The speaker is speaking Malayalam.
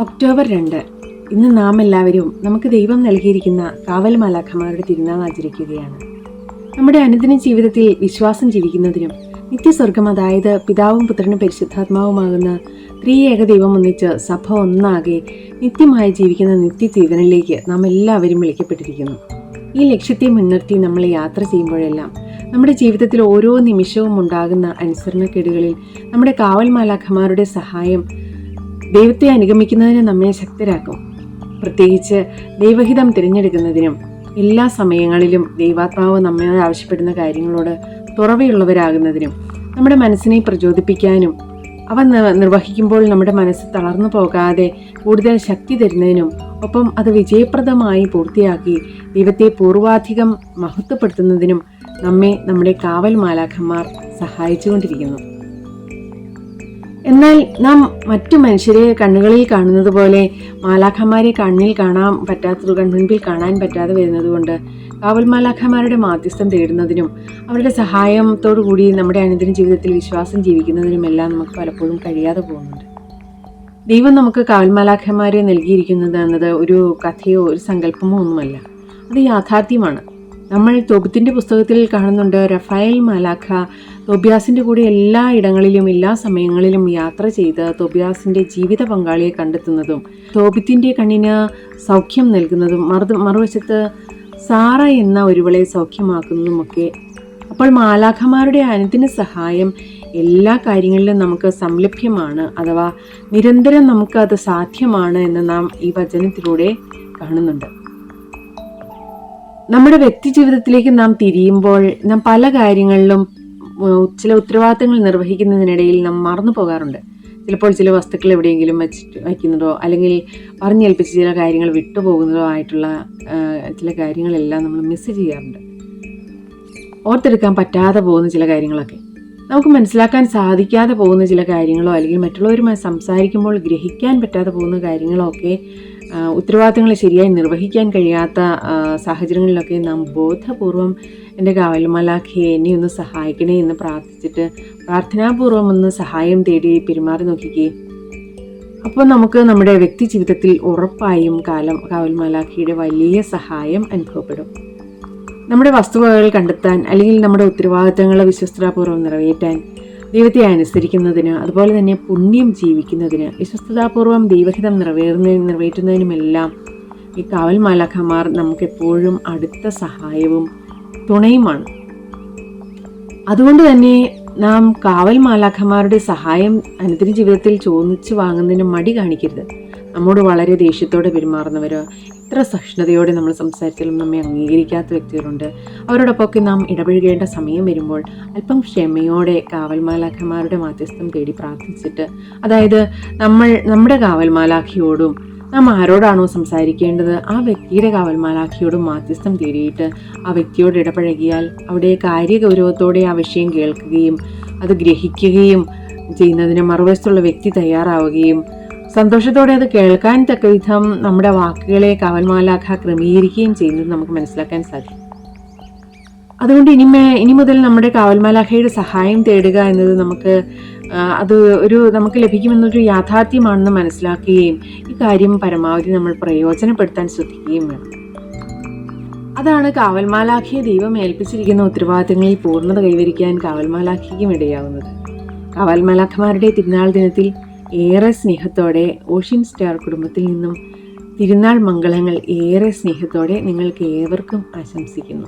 ഒക്ടോബർ രണ്ട്. ഇന്ന് നാം എല്ലാവരും നമുക്ക് ദൈവം നൽകിയിരിക്കുന്ന കാവൽ മാലാഖമാരുടെ തിരുനാൾ ആചരിക്കുകയാണ്. നമ്മുടെ അനുദിന ജീവിതത്തിൽ വിശ്വാസം ജീവിക്കുന്നതിനും നിത്യസ്വർഗം അതായത് പിതാവും പുത്രനും പരിശുദ്ധാത്മാവുമാകുന്ന ത്രിയേക ദൈവം ഒന്നിച്ച് സഭ ഒന്നാകെ നിത്യമായി ജീവിക്കുന്ന നിത്യജീവനിലേക്ക് നാം എല്ലാവരും വിളിക്കപ്പെട്ടിരിക്കുന്നു. ഈ ലക്ഷ്യത്തെ മുൻനിർത്തി നമ്മൾ യാത്ര ചെയ്യുമ്പോഴെല്ലാം നമ്മുടെ ജീവിതത്തിൽ ഓരോ നിമിഷവും ഉണ്ടാകുന്ന അനുസരണക്കേടുകളിൽ നമ്മുടെ കാവൽ മാലാഖമാരുടെ സഹായം ദൈവത്തെ അനുഗമിക്കുന്നതിന് നമ്മെ ശക്തരാക്കും. പ്രത്യേകിച്ച് ദൈവഹിതം തിരഞ്ഞെടുക്കുന്നതിനും എല്ലാ സമയങ്ങളിലും ദൈവാത്മാവ് നമ്മെ ആവശ്യപ്പെടുന്ന കാര്യങ്ങളോട് തുറവയുള്ളവരാകുന്നതിനും നമ്മുടെ മനസ്സിനെ പ്രചോദിപ്പിക്കാനും അവ നിർവഹിക്കുമ്പോൾ നമ്മുടെ മനസ്സ് തളർന്നു പോകാതെ കൂടുതൽ ശക്തി തരുന്നതിനും ഒപ്പം അത് വിജയപ്രദമായി പൂർത്തിയാക്കി ദൈവത്തെ പൂർവാധികം മഹത്വപ്പെടുത്തുന്നതിനും നമ്മെ നമ്മുടെ കാവൽ മാലാഖന്മാർ സഹായിച്ചുകൊണ്ടിരിക്കുന്നു. എന്നാൽ നാം മറ്റു മനുഷ്യരെ കണ്ണുകളിൽ കാണുന്നത് പോലെ മാലാഖമാരെ കണ്ണിൽ കാണാൻ പറ്റാത്തത് കൺമുൻപിൽ കാണാൻ പറ്റാതെ വരുന്നതുകൊണ്ട് കാവൽ മാലാഖമാരുടെ മാധ്യസ്ഥം തേടുന്നതിനും അവരുടെ സഹായത്തോടു കൂടി നമ്മുടെ അനുദിന ജീവിതത്തിൽ വിശ്വാസം ജീവിക്കുന്നതിനുമെല്ലാം നമുക്ക് പലപ്പോഴും കഴിയാതെ പോകുന്നുണ്ട്. ദൈവം നമുക്ക് കാവൽ മാലാഖമാരെ നൽകിയിരിക്കുന്നത് എന്നത് ഒരു കഥയോ ഒരു സങ്കല്പമോ ഒന്നുമല്ല. അത് യാഥാർത്ഥ്യമാണ്. നമ്മൾ തൊബുത്തിന്റെ പുസ്തകത്തിൽ കാണുന്നുണ്ട് റഫായൽ മാലാഖ തൊബ്യാസിന്റെ കൂടെ എല്ലാ ഇടങ്ങളിലും എല്ലാ സമയങ്ങളിലും യാത്ര ചെയ്ത് തൊബ്യാസിന്റെ ജീവിത പങ്കാളിയെ കണ്ടെത്തുന്നതും തോബിത്തിന്റെ കണ്ണിന് സൗഖ്യം നൽകുന്നതും മറു മറുവശത്ത് സാറ എന്ന ഒരുവളെ സൗഖ്യമാക്കുന്നതുമൊക്കെ. അപ്പോൾ മാലാഖമാരുടെ അനുദിന സഹായം എല്ലാ കാര്യങ്ങളിലും നമുക്ക് സംലഭ്യമാണ് അഥവാ നിരന്തരം നമുക്കത് സാധ്യമാണ് എന്ന് നാം ഈ വചനത്തിലൂടെ കാണുന്നുണ്ട്. നമ്മുടെ വ്യക്തി ജീവിതത്തിലേക്ക് നാം തിരിയുമ്പോൾ നാം പല കാര്യങ്ങളിലും ചില ഉത്തരവാദിത്തങ്ങൾ നിർവഹിക്കുന്നതിനിടയിൽ നാം മറന്നു പോകാറുണ്ട്. ചിലപ്പോൾ ചില വസ്തുക്കൾ എവിടെയെങ്കിലും വെച്ചിട്ട് വയ്ക്കുന്നതോ അല്ലെങ്കിൽ പറഞ്ഞേൽപ്പിച്ച് ചില കാര്യങ്ങൾ വിട്ടുപോകുന്നതോ ആയിട്ടുള്ള ചില കാര്യങ്ങളെല്ലാം നമ്മൾ മിസ് ചെയ്യാറുണ്ട്. ഓർത്തെടുക്കാൻ പറ്റാതെ പോകുന്ന ചില കാര്യങ്ങളൊക്കെ. നമുക്ക് മനസ്സിലാക്കാൻ സാധിക്കാതെ പോകുന്ന ചില കാര്യങ്ങളോ അല്ലെങ്കിൽ മറ്റുള്ളവരുമായി സംസാരിക്കുമ്പോൾ ഗ്രഹിക്കാൻ പറ്റാതെ പോകുന്ന കാര്യങ്ങളോ ഒക്കെ ഉത്തരവാദിത്തങ്ങൾ ശരിയായി നിർവഹിക്കാൻ കഴിയാത്ത സാഹചര്യങ്ങളിലൊക്കെ നാം ബോധപൂർവം എന്റെ കാവൽമലാഖയെ എന്നെ ഒന്ന് സഹായിക്കണേ എന്ന് പ്രാർത്ഥിച്ചിട്ട് പ്രാർത്ഥനാപൂർവം ഒന്ന് സഹായം തേടി പെരുമാറി നോക്കിക്കേ. അപ്പോൾ നമുക്ക് നമ്മുടെ വ്യക്തി ജീവിതത്തിൽ ഉറപ്പായും കാലം കാവൽമലാഖയുടെ വലിയ സഹായം അനുഭവപ്പെടും. നമ്മുടെ വസ്തുവകകൾ കണ്ടെത്താൻ അല്ലെങ്കിൽ നമ്മുടെ ഉത്തരവാദിത്തങ്ങൾ വിശ്വസ്തതാപൂർവം നിറവേറ്റാൻ ദൈവത്തെ അനുസരിക്കുന്നതിന് അതുപോലെ തന്നെ പുണ്യം ജീവിക്കുന്നതിന് വിശ്വസ്തതാപൂർവം ദൈവഹിതം നിറവേറുന്ന നിറവേറ്റുന്നതിനുമെല്ലാം ഈ കാവൽ മാലാഖമാർ നമുക്കെപ്പോഴും അടുത്ത സഹായവും തുണയുമാണ്. അതുകൊണ്ട് തന്നെ നാം കാവൽ മാലാഖമാരുടെ സഹായം അനുദിന ജീവിതത്തിൽ ചോദിച്ചു വാങ്ങുന്നതിന് മടി കാണിക്കരുത്. നമ്മോട് വളരെ ദേഷ്യത്തോടെ പെരുമാറുന്നവരോ എത്ര സഹിഷ്ണുതയോടെ നമ്മൾ സംസാരിച്ചാലും നമ്മെ അംഗീകരിക്കാത്ത വ്യക്തികളുണ്ട്. അവരോടൊപ്പമൊക്കെ നാം ഇടപഴകേണ്ട സമയം വരുമ്പോൾ അല്പം ക്ഷമയോടെ കാവൽമാലാഖമാരുടെ മാധ്യസ്ഥം തേടി പ്രാർത്ഥിച്ചിട്ട് അതായത് നമ്മൾ നമ്മുടെ കാവൽമാലാഖിയോടും നാം ആരോടാണോ സംസാരിക്കേണ്ടത് ആ വ്യക്തിയുടെ കാവൽമാലാഖിയോടും മാധ്യസ്ഥം തേടിയിട്ട് ആ വ്യക്തിയോട് ഇടപഴകിയാൽ അവിടെ കാര്യഗൗരവത്തോടെ ആ വിഷയം കേൾക്കുകയും അത് ഗ്രഹിക്കുകയും ചെയ്യുന്നതിന് മറുവശത്തുള്ള വ്യക്തി തയ്യാറാവുകയും സന്തോഷത്തോടെ അത് കേൾക്കാൻ തക്ക വിധം നമ്മുടെ വാക്കുകളെ കവൻമാലാഖ ക്രമീകരിക്കുകയും ചെയ്യുന്നത് നമുക്ക് മനസ്സിലാക്കാൻ സാധിക്കും. അതുകൊണ്ട് ഇനിമേ ഇനി മുതൽ നമ്മുടെ കാവൽമാലാഖയുടെ സഹായം തേടുക എന്നത് നമുക്ക് അത് ഒരു നമുക്ക് ലഭിക്കുമെന്നൊരു യാഥാർത്ഥ്യമാണെന്ന് മനസ്സിലാക്കുകയും ഈ കാര്യം പരമാവധി നമ്മൾ പ്രയോജനപ്പെടുത്താൻ ശ്രദ്ധിക്കുകയും വേണം. അതാണ് കാവൽമാലാഖിയെ ദൈവം ഏൽപ്പിച്ചിരിക്കുന്ന ഉത്തരവാദിത്തങ്ങളിൽ പൂർണത കൈവരിക്കാൻ കാവൽമാലാഖിക്കും ഇടയാവുന്നത്. കാവൽമാലാഖമാരുടെ തിരുനാൾ ദിനത്തിൽ ഏറെ സ്നേഹത്തോടെ ഓഷ്യൻ സ്റ്റാർ കുടുംബത്തിൽ നിന്നും തിരുനാൾ മംഗളങ്ങൾ ഏറെ സ്നേഹത്തോടെ നിങ്ങൾക്ക് ഏവർക്കും ആശംസിക്കുന്നു.